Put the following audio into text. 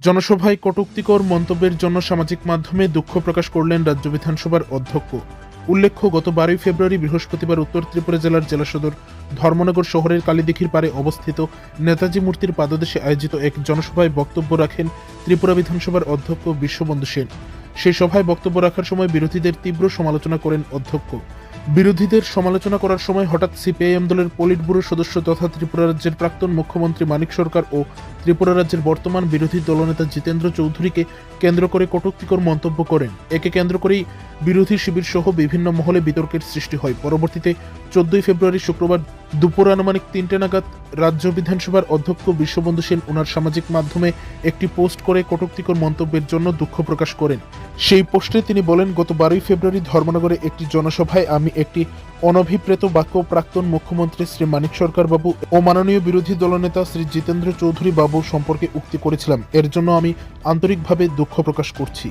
জনসভায় কটূক্তিকর মন্তব্যের জন্য সামাজিক মাধ্যমে দুঃখ প্রকাশ করলেন রাজ্য বিধানসভার অধ্যক্ষ। উল্লেখ্য, গত বারোই ফেব্রুয়ারি বৃহস্পতিবার উত্তর ত্রিপুরা জেলার জেলা সদর ধর্মনগর শহরের কালীদিঘির পারে অবস্থিত নেতাজি মূর্তির পাদদেশে আয়োজিত এক জনসভায় বক্তব্য রাখেন ত্রিপুরা বিধানসভার অধ্যক্ষ বিশ্ববন্ধু সেন। সেই সভায় বক্তব্য রাখার সময় বিরোধীদের তীব্র সমালোচনা করেন অধ্যক্ষ। বিরোধীদের সমালোচনা করার সময় হঠাৎ সিপিআইএম দলের পলিট ব্যুরোর সদস্য তথা ত্রিপুরা রাজ্যের প্রাক্তন মুখ্যমন্ত্রী মানিক সরকার ও ত্রিপুরা রাজ্যের বর্তমান বিরোধী দলনেতা জিতেন্দ্র চৌধুরীকে কেন্দ্র করে কটুক্তিকর মন্তব্য করেন। একে কেন্দ্র করেই বিরোধী শিবির সহ বিভিন্ন মহলে বিতর্কের সৃষ্টি হয়। পরবর্তীতে চোদ্দই ফেব্রুয়ারি শুক্রবার দুপুর আনুমানিক তিনটে নাগাদ রাজ্য বিধানসভার অধ্যক্ষ বিশ্ববন্ধু সেন ওনার সামাজিক মাধ্যমে একটি পোস্ট করে কটূক্তিকর মন্তব্যের জন্য দুঃখ প্রকাশ করেন। সেই পোস্টে তিনি বলেন, গত বারোই ফেব্রুয়ারি ধর্মনগরে একটি জনসভায় আমি একটি অনভিপ্রেত বাক্য প্রাক্তন মুখ্যমন্ত্রী শ্রী মানিক সরকার বাবু ও মাননীয় বিরোধী দলনেতা শ্রী জিতেন্দ্র চৌধুরী বাবু সম্পর্কে উক্তি করেছিলাম। এর জন্য আমি আন্তরিকভাবে দুঃখ প্রকাশ করছি।